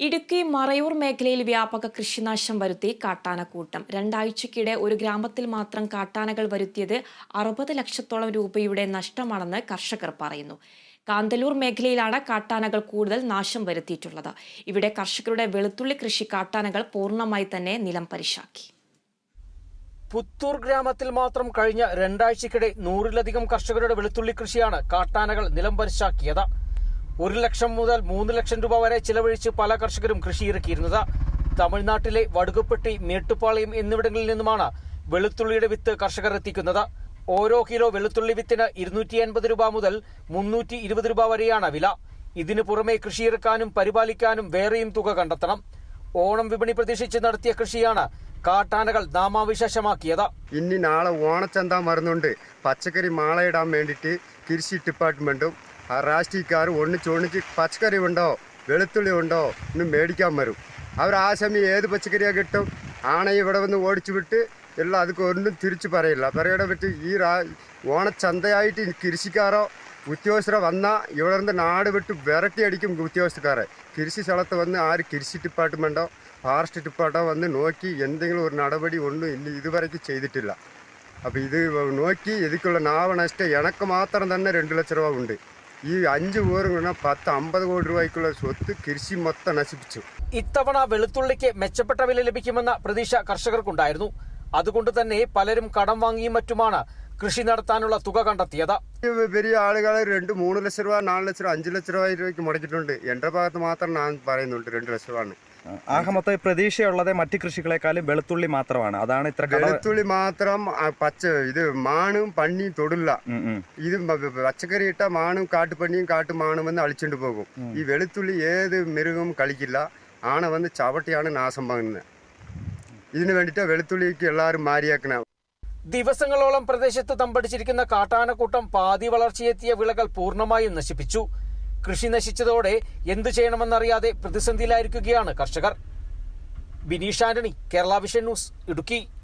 ഇടുക്കി മറയൂർ മേഖലയിൽ വ്യാപക കൃഷിനാശം വരുത്തി കാട്ടാനക്കൂട്ടം. രണ്ടാഴ്ചക്കിടെ ഒരു ഗ്രാമത്തിൽ മാത്രം കാട്ടാനകൾ വരുത്തിയത് അറുപത് ലക്ഷത്തോളം രൂപയുടെ നഷ്ടമാണെന്ന് കർഷകർ പറയുന്നു. കാന്തല്ലൂർ മേഖലയിലാണ് കാട്ടാനകൾ കൂടുതൽ നാശം വരുത്തിയിട്ടുള്ളത്. ഇവിടെ കർഷകരുടെ വെളുത്തുള്ളി കൃഷി കാട്ടാനകൾ പൂർണമായി തന്നെ നിലം പരിശാക്കി. പുത്തൂർ ഗ്രാമത്തിൽ മാത്രം കഴിഞ്ഞ രണ്ടാഴ്ചക്കിടെ നൂറിലധികം കർഷകരുടെ വെളുത്തുള്ളി കൃഷിയാണ് കാട്ടാനകൾ നിലം പരിശാക്കിയത്. ഒരു ലക്ഷം മുതൽ മൂന്ന് ലക്ഷം രൂപ വരെ ചിലവഴിച്ച് പല കർഷകരും കൃഷി ഇറക്കിയിരുന്നത്. തമിഴ്നാട്ടിലെ വടുകുപ്പെട്ടി മേട്ടുപാളയം എന്നിവിടങ്ങളിൽ നിന്നുമാണ് വെളുത്തുള്ളിയുടെ വിത്ത് കർഷകർ എത്തിക്കുന്നത്. ഓരോ കിലോ വെളുത്തുള്ളി വിത്തിന് ഇരുന്നൂറ്റി അൻപത് രൂപ മുതൽ മുന്നൂറ്റി ഇരുപത് രൂപ വരെയാണ് വില. ഇതിനു പുറമെ കൃഷിയിറക്കാനും പരിപാലിക്കാനും വേറെയും തുക കണ്ടെത്തണം. ഓണം വിപണി പ്രതീക്ഷിച്ച് നടത്തിയ കൃഷിയാണ് കാട്ടാനകൾ നാമാവിശേഷമാക്കിയത്. ഇനി നാളെ ഓണച്ചന്ത മറന്നുകൊണ്ട് പച്ചക്കറി മാളയിടാൻ വേണ്ടിയിട്ട് കൃഷി ഡിപ്പാർട്ട്മെന്റും ആ രാഷ്ട്രീയക്കാർ ഒന്നിച്ച് ഒന്നിച്ച് പച്ചക്കറി ഉണ്ടോ വെളുത്തുള്ളി ഉണ്ടോ എന്ന് മേടിക്കാൻ വരും. അവർ ആ സമയം ഏത് പച്ചക്കറിയാണ് കിട്ടും? ആണേ ഇവിടെ വന്ന് ഓടിച്ചു വിട്ട് എല്ലാം അതൊക്കെ ഒന്നും തിരിച്ചു പറയില്ല. പറയുടെ പറ്റി ഈ രാ ഓണച്ചന്തയായിട്ട് കൃഷിക്കാരോ ഉദ്യോഗസ്ഥരെ വന്നാൽ ഇവിടെ നിന്ന് നാട് വിട്ട് വിരട്ടി അടിക്കും ഉദ്യോഗസ്ഥക്കാരെ. കൃഷി സ്ഥലത്ത് വന്ന് ആര് കൃഷി ഡിപ്പാർട്ട്മെന്റോ ഫോറസ്റ്റ് ഡിപ്പാർട്ടോ വന്ന് നോക്കി എന്തെങ്കിലും ഒരു നടപടി ഒന്നും ഇല്ല ഇതുവരെയ്ക്ക് ചെയ്തിട്ടില്ല. അപ്പോൾ ഇത് നോക്കി ഇതിക്കുള്ള നാവനഷ്ടം എനക്ക് മാത്രം തന്നെ രണ്ട് ലക്ഷം രൂപ ഉണ്ട്. ഈ അഞ്ച് പേരും കൂടെ പത്ത് അമ്പത് കോടി രൂപയ്ക്കുള്ള സ്വത്ത് കൃഷി മൊത്തം നശിപ്പിച്ചു. ഇത്തവണ വെളുത്തുള്ളിക്ക് മെച്ചപ്പെട്ട വില ലഭിക്കുമെന്ന പ്രതീക്ഷ കർഷകർക്കുണ്ടായിരുന്നു. അതുകൊണ്ട് തന്നെ പലരും കടം വാങ്ങിയും മറ്റുമാണ് കൃഷി നടത്താനുള്ള തുക കണ്ടെത്തിയത്. വലിയ ആളുകൾ രണ്ട് മൂന്ന് ലക്ഷം രൂപ നാല് ലക്ഷം രൂപ അഞ്ച് ലക്ഷം രൂപ രൂപയ്ക്ക് മുടക്കിയിട്ടുണ്ട്. എന്റെ ഭാഗത്ത് മാത്രം ഞാൻ പറയുന്നുണ്ട് രണ്ട് ലക്ഷം രൂപയാണ് ആകെ മൊത്തം പ്രതീക്ഷയുള്ളത് മറ്റു കൃഷികളെക്കാളും വെളുത്തുള്ളി മാത്രമാണ്. അതാണ് ഇത്ര വെളുത്തുള്ളി മാത്രം പച്ച ഇത് മാണും പണ്ണിയും തൊടില്ല. ഇത് പച്ചക്കറി ഇട്ട മാണും കാട്ടുപന്നിയും കാട്ടുമാണും വന്ന് അളിച്ചുകൊണ്ട് പോകും. ഈ വെളുത്തുള്ളി ഏത് മൃഗവും കളിക്കില്ല. ആണ വന്ന് ചവട്ടിയാണ് നാശം പങ്ങുന്നത് ഇതിന് വേണ്ടിയിട്ട് വെളുത്തുള്ളിക്ക് എല്ലാവരും മാരിയാക്കണം. ദിവസങ്ങളോളം പ്രദേശത്ത് തമ്പടിച്ചിരിക്കുന്ന കാട്ടാനക്കൂട്ടം പാതി വളർച്ചയെത്തിയ വിളകൾ പൂർണമായും നശിപ്പിച്ചു. കൃഷി നശിച്ചതോടെ എന്തു ചെയ്യണമെന്നറിയാതെ പ്രതിസന്ധിയിലായിരിക്കുകയാണ് കർഷകർ. Bineesh Antony Kerala vision news Idukki.